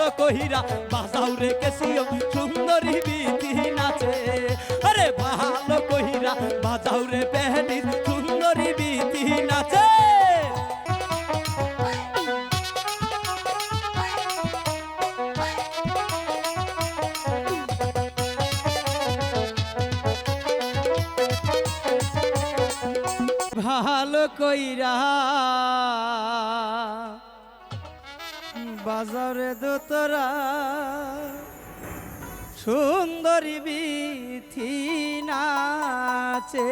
ভালো কহিরা, বাজাও রে কেসিও সুন্দরী বিধি নাচে। আরে ভালো কহিরা, বাজাও রে পেহনি সুন্দরী বিধি নাচে। ভালো কইরা বাজারে দোতরা, সুন্দরী বিথি নাচে।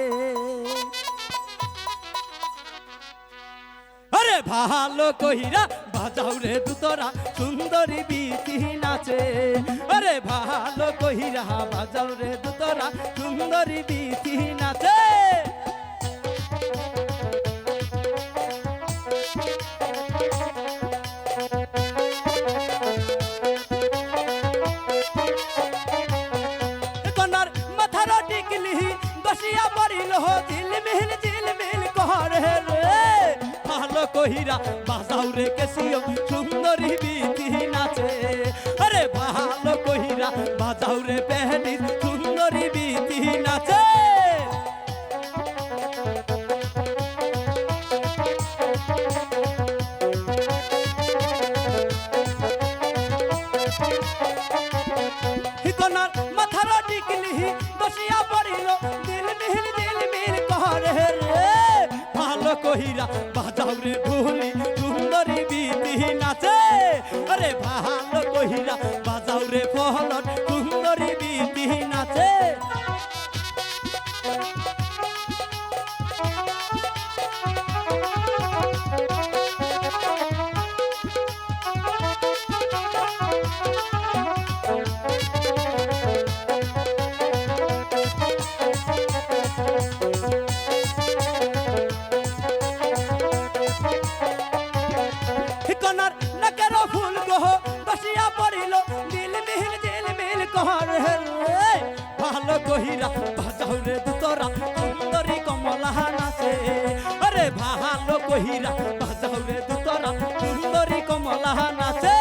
আরে ভালো কহিরা, বাজাও রে দুতরা, সুন্দরী বিথি নাচে। আরে ভালো কহিরা, বাজাও রে দুতরা, সুন্দরী বিথি ভালো বাজাও রে কেসিও সুন্দরী বিধি নাচে। আরে ভালো কহিরা বাজাও রে পেহনি সুন্দরী বিধি নাচে। মাথার টিকলি বসিয়া পড়িল কহিরা বাজাও ঢুলি সুন্দরী বিধি নাচে। আরে ভালো বসিয়া পড়িল, দিল মিল কর ভালো কহিরা, বাজাও রে দুতরা সুন্দরী কমলা নাচে আরে ভালো কহিরা, বাজাও রে দুতরা সুন্দরী কমলা নাচে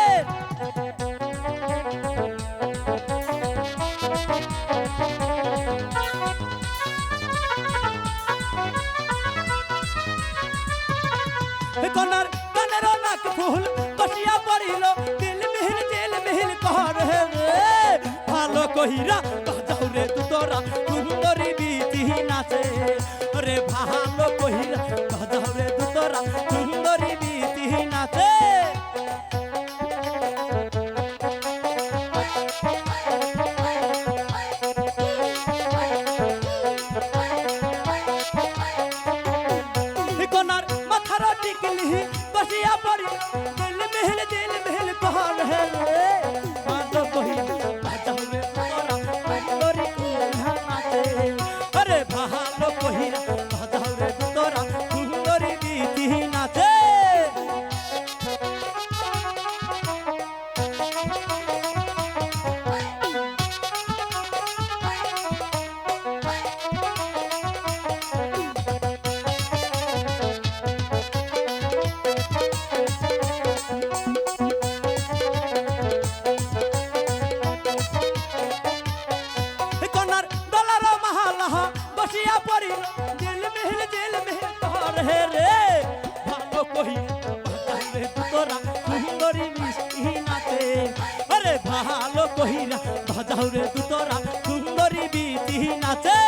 কনার কানের নাক ফুল বসিয়া পড়িল কহিরা বাজাও রে তোরা সুন্দরী বিচি নাচে। রে ভালো কহিরা নাচে আরে ভালো কহিরা বাজাও রে তোরা সুন্দরী বিধি নাচে।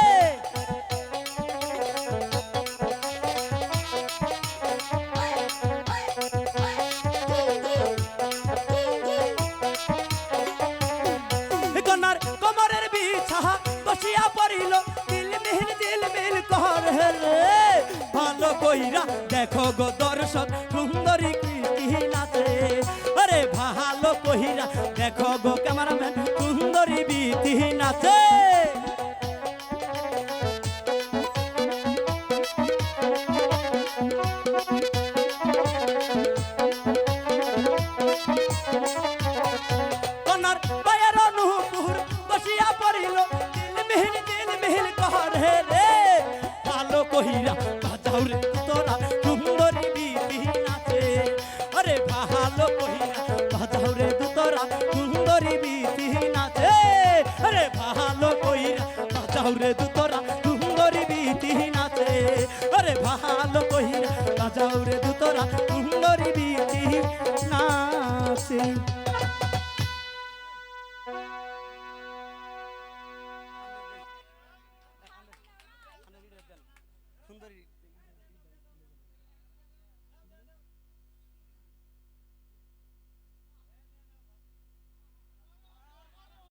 কমরের বিছা বসিয়া পড়িল দিল মিহিল দিল মিল কর রে। ভালো কইরা দেখো গো দর্শক ভালো দেখো গো ক্যামেরাম্যান সুন্দরী বিধি নাচে। বসিয়া পড়িল। দিল মিহিল দিল মিহিল কর রে যাওরে দুতরা তুঙ্গরি বিতি নাচে। আরে ভালো কহিরা যাওরে দুতরা তুঙ্গরি বিতি নাচে। সুন্দরী।